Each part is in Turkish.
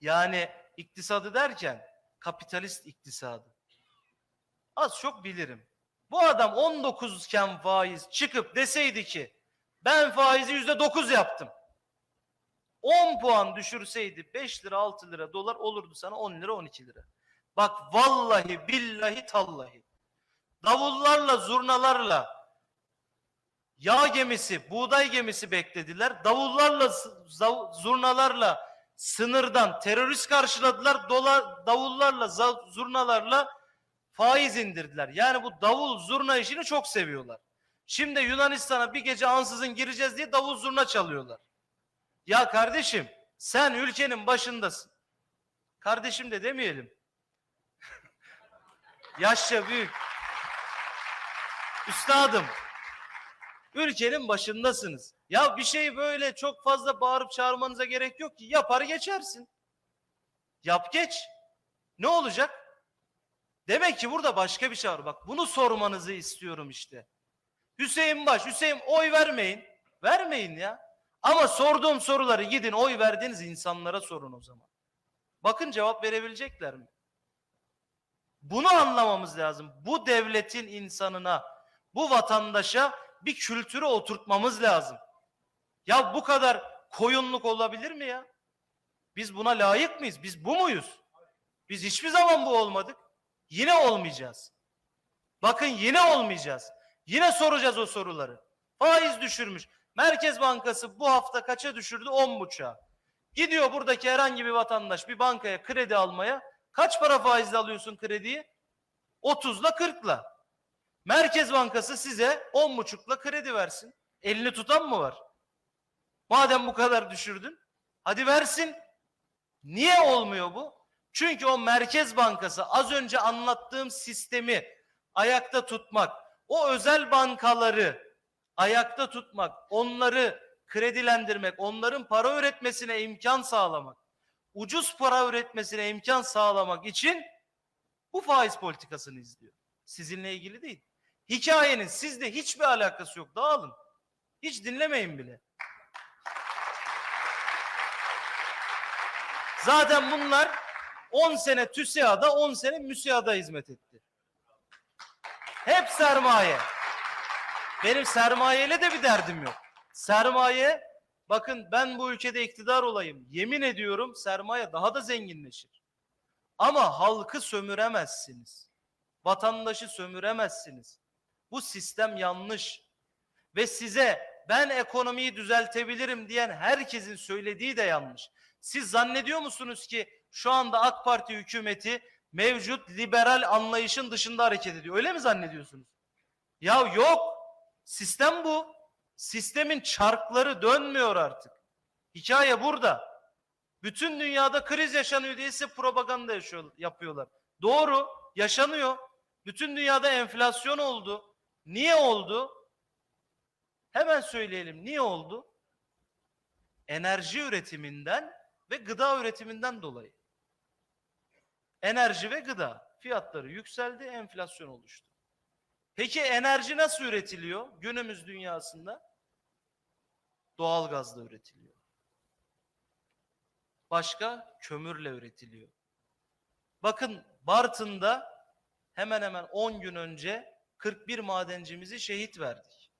Yani iktisadı derken kapitalist iktisadı. Az çok bilirim. Bu adam 19 iken faiz çıkıp deseydi ki ben faizi yüzde 9 yaptım. 10 puan düşürseydi 5 lira 6 lira dolar olurdu sana 10 lira 12 lira. Bak vallahi billahi tallahi davullarla zurnalarla yağ gemisi, buğday gemisi beklediler. Davullarla, zurnalarla sınırdan terörist karşıladılar. Dolar, davullarla, zurnalarla faiz indirdiler. Yani bu davul zurna işini çok seviyorlar. Şimdi Yunanistan'a bir gece ansızın gireceğiz diye davul zurna çalıyorlar. Ya kardeşim sen ülkenin başındasın. Kardeşim de demeyelim. Yaşça büyük. Üstadım. Ülkenin başındasınız. Ya bir şeyi böyle çok fazla bağırıp çağırmanıza gerek yok ki. Yapar geçersin. Yap geç. Ne olacak? Demek ki burada başka bir şey var. Bak bunu sormanızı istiyorum işte. Hüseyin Baş, Hüseyin oy vermeyin. Vermeyin ya. Ama sorduğum soruları gidin oy verdiğiniz insanlara sorun o zaman. Bakın cevap verebilecekler mi? Bunu anlamamız lazım. Bu devletin insanına, bu vatandaşa bir kültürü oturtmamız lazım. Ya bu kadar koyunluk olabilir mi ya? Biz buna layık mıyız? Biz bu muyuz? Biz hiçbir zaman bu olmadık. Yine olmayacağız. Bakın yine olmayacağız. Yine soracağız o soruları. Faiz düşürmüş. Merkez Bankası bu hafta kaça düşürdü? 10 buçuğa. Gidiyor buradaki herhangi bir vatandaş bir bankaya kredi almaya. Kaç para faizle alıyorsun krediyi? 30'la 40'la. Merkez Bankası size 10 buçukla kredi versin. Elini tutan mı var? Madem bu kadar düşürdün, hadi versin. Niye olmuyor bu? Çünkü o Merkez Bankası az önce anlattığım sistemi ayakta tutmak, o özel bankaları ayakta tutmak, onları kredilendirmek, onların para üretmesine imkan sağlamak, ucuz para üretmesine imkan sağlamak için bu faiz politikasını izliyor. Sizinle ilgili değil. Hikayenin sizde hiçbir alakası yok. Dağılın. Hiç dinlemeyin bile. Zaten bunlar 10 sene TÜSİAD'a 10 sene MÜSİAD'a hizmet etti. Hep sermaye. Benim sermayeyle de bir derdim yok. Sermaye, bakın ben bu ülkede iktidar olayım. Yemin ediyorum sermaye daha da zenginleşir. Ama halkı sömüremezsiniz. Vatandaşı sömüremezsiniz. Bu sistem yanlış. Ve size ben ekonomiyi düzeltebilirim diyen herkesin söylediği de yanlış. Siz zannediyor musunuz ki şu anda AK Parti hükümeti mevcut liberal anlayışın dışında hareket ediyor? Öyle mi zannediyorsunuz? Ya yok. Sistem bu. Sistemin çarkları dönmüyor artık. Hikaye burada. Bütün dünyada kriz yaşanıyor diye size propaganda yaşıyor, yapıyorlar. Doğru, yaşanıyor. Bütün dünyada enflasyon oldu. Niye oldu? Hemen söyleyelim. Niye oldu? Enerji üretiminden ve gıda üretiminden dolayı. Enerji ve gıda fiyatları yükseldi, enflasyon oluştu. Peki enerji nasıl üretiliyor günümüz dünyasında? Doğalgazla üretiliyor. Başka kömürle üretiliyor. Bakın Bartın'da hemen hemen 10 gün önce 41 madencimizi şehit verdik.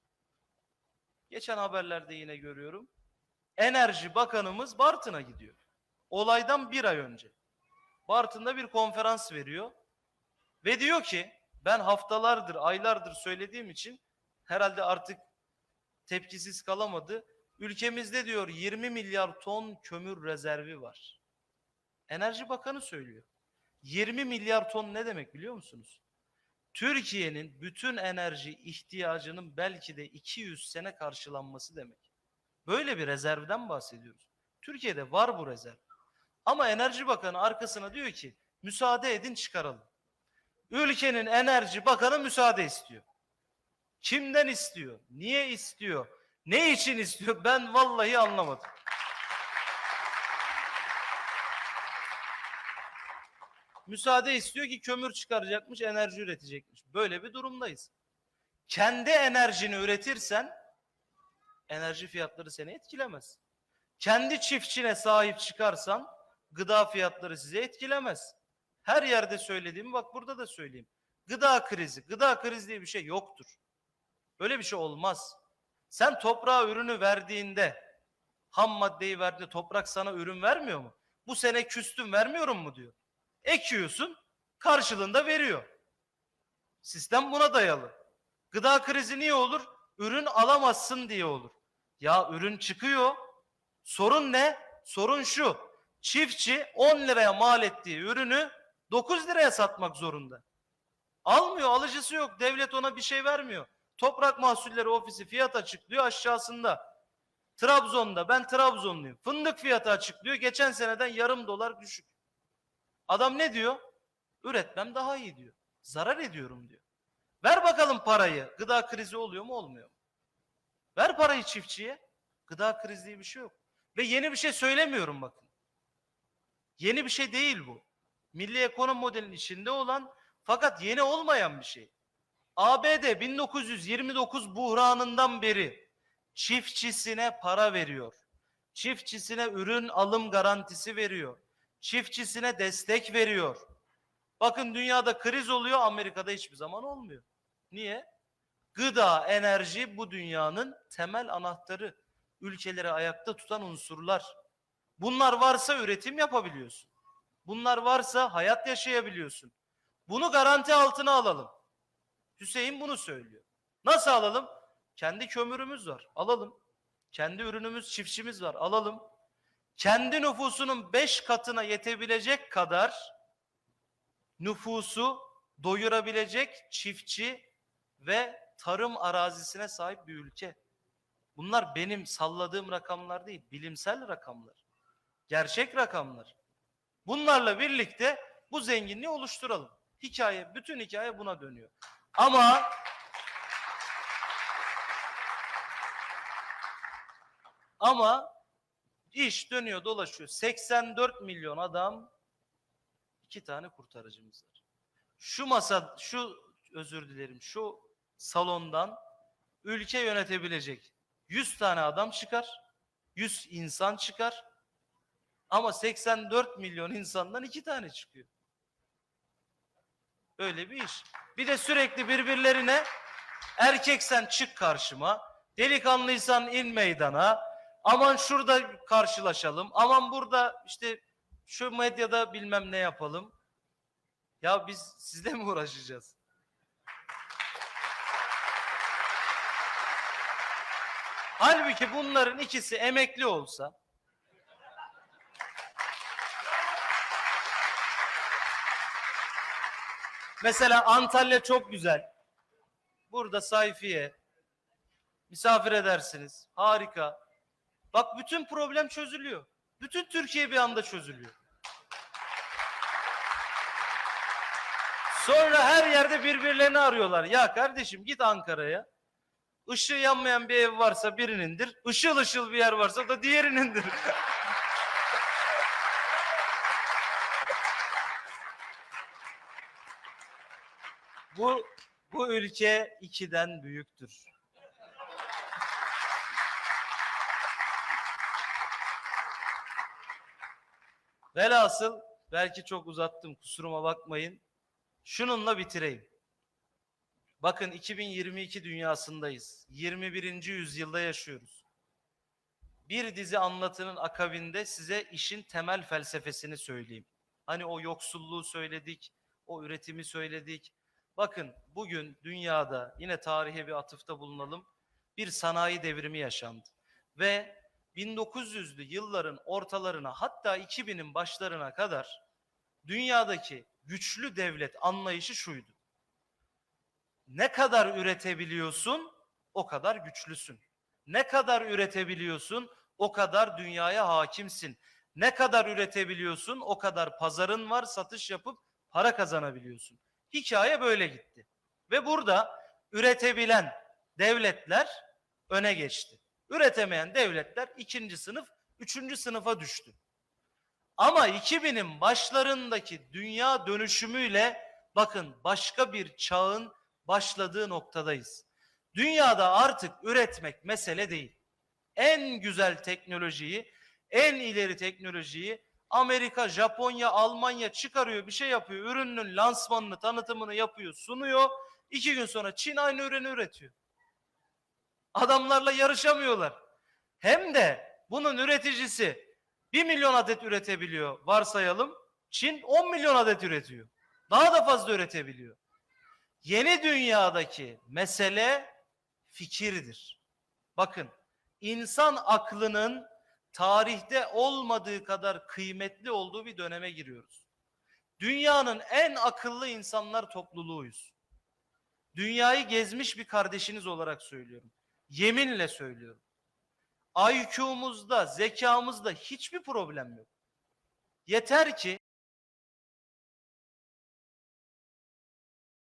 Geçen haberlerde yine görüyorum. Enerji Bakanımız Bartın'a gidiyor. Olaydan bir ay önce. Bartın'da bir konferans veriyor. Ve diyor ki ben haftalardır, aylardır söylediğim için herhalde artık tepkisiz kalamadı. Ülkemizde diyor 20 milyar ton kömür rezervi var. Enerji Bakanı söylüyor. 20 milyar ton ne demek biliyor musunuz? Türkiye'nin bütün enerji ihtiyacının belki de 200 sene karşılanması demek. Böyle bir rezervden bahsediyoruz. Türkiye'de var bu rezerv. Ama Enerji Bakanı arkasına diyor ki müsaade edin çıkaralım. Ülkenin Enerji Bakanı müsaade istiyor. Kimden istiyor? Niye istiyor? Ne için istiyor? Ben vallahi anlamadım. Müsaade istiyor ki kömür çıkaracakmış, enerji üretecekmiş. Böyle bir durumdayız. Kendi enerjini üretirsen enerji fiyatları seni etkilemez. Kendi çiftçine sahip çıkarsan, gıda fiyatları sizi etkilemez. Her yerde söylediğimi bak burada da söyleyeyim. Gıda krizi, gıda krizi diye bir şey yoktur. Böyle bir şey olmaz. Sen toprağa ürünü verdiğinde, ham maddeyi verdiğinde toprak sana ürün vermiyor mu? Bu sene küstüm vermiyorum mu diyor. Ekiyorsun, karşılığında veriyor. Sistem buna dayalı. Gıda krizi niye olur? Ürün alamazsın diye olur. Ya ürün çıkıyor. Sorun ne? Sorun şu. Çiftçi 10 liraya mal ettiği ürünü 9 liraya satmak zorunda. Almıyor, alıcısı yok. Devlet ona bir şey vermiyor. Toprak Mahsulleri Ofisi fiyat açıklıyor aşağısında. Trabzon'da, ben Trabzonluyum. Fındık fiyatı açıklıyor. Geçen seneden yarım dolar düşük. Adam ne diyor? Üretmem daha iyi diyor. Zarar ediyorum diyor. Ver bakalım parayı. Gıda krizi oluyor mu olmuyor mu? Ver parayı çiftçiye. Gıda krizi diye bir şey yok. Ve yeni bir şey söylemiyorum bakın. Yeni bir şey değil bu. Milli ekonomi modelinin içinde olan fakat yeni olmayan bir şey. ABD 1929 buhranından beri çiftçisine para veriyor. Çiftçisine ürün alım garantisi veriyor. Çiftçisine destek veriyor. Bakın dünyada kriz oluyor, Amerika'da hiçbir zaman olmuyor. Niye? Gıda, enerji bu dünyanın temel anahtarı. Ülkeleri ayakta tutan unsurlar. Bunlar varsa üretim yapabiliyorsun. Bunlar varsa hayat yaşayabiliyorsun. Bunu garanti altına alalım. Hüseyin bunu söylüyor. Nasıl alalım? Kendi kömürümüz var. Alalım. Kendi ürünümüz, çiftçimiz var. Alalım. Kendi nüfusunun beş katına yetebilecek kadar nüfusu doyurabilecek çiftçi ve tarım arazisine sahip bir ülke. Bunlar benim salladığım rakamlar değil, bilimsel rakamlar. Gerçek rakamlar. Bunlarla birlikte bu zenginliği oluşturalım. Hikaye, bütün hikaye buna dönüyor. Ama ama iş dönüyor dolaşıyor. 84 milyon adam iki tane kurtarıcımız var. Şu masa, şu özür dilerim, şu salondan ülke yönetebilecek 100 tane adam çıkar, 100 insan çıkar. Ama 84 milyon insandan iki tane çıkıyor. Öyle bir iş. Bir de sürekli birbirlerine erkeksen çık karşıma, delikanlıysan in meydana, aman şurada karşılaşalım, aman burada işte şu medyada bilmem ne yapalım. Ya biz sizle mi uğraşacağız? Halbuki bunların ikisi emekli olsa Mesela Antalya çok güzel. Burada sayfiye misafir edersiniz. Harika. Bak bütün problem çözülüyor. Bütün Türkiye bir anda çözülüyor. Sonra her yerde birbirlerini arıyorlar. Ya kardeşim git Ankara'ya. Işığı yanmayan bir ev varsa birinindir. Işıl ışıl bir yer varsa da diğerinindir. bu bu ülke ikiden büyüktür. Velhasıl belki çok uzattım kusuruma bakmayın. Şununla bitireyim. Bakın 2022 dünyasındayız. 21. yüzyılda yaşıyoruz. Bir dizi anlatının akabinde size işin temel felsefesini söyleyeyim. Hani o yoksulluğu söyledik, o üretimi söyledik. Bakın bugün dünyada yine tarihe bir atıfta bulunalım. Bir sanayi devrimi yaşandı. Ve 1900'lü yılların ortalarına hatta 2000'in başlarına kadar dünyadaki güçlü devlet anlayışı şuydu. Ne kadar üretebiliyorsun o kadar güçlüsün. Ne kadar üretebiliyorsun o kadar dünyaya hakimsin. Ne kadar üretebiliyorsun o kadar pazarın var satış yapıp para kazanabiliyorsun. Hikaye böyle gitti. Ve burada üretebilen devletler öne geçti. Üretemeyen devletler ikinci sınıf, üçüncü sınıfa düştü. Ama 2000'in başlarındaki dünya dönüşümüyle bakın başka bir çağın başladığı noktadayız. Dünyada artık üretmek mesele değil. En güzel teknolojiyi, en ileri teknolojiyi Amerika, Japonya, Almanya çıkarıyor bir şey yapıyor. Ürünün lansmanını, tanıtımını yapıyor, sunuyor. İki gün sonra Çin aynı ürünü üretiyor. Adamlarla yarışamıyorlar. Hem de bunun üreticisi 1 milyon adet üretebiliyor varsayalım. Çin 10 milyon adet üretiyor. Daha da fazla üretebiliyor. Yeni dünyadaki mesele fikirdir. Bakın insan aklının tarihte olmadığı kadar kıymetli olduğu bir döneme giriyoruz. Dünyanın en akıllı insanlar topluluğuyuz. Dünyayı gezmiş bir kardeşiniz olarak söylüyorum. Yeminle söylüyorum. IQ'muzda, zekamızda hiçbir problem yok. Yeter ki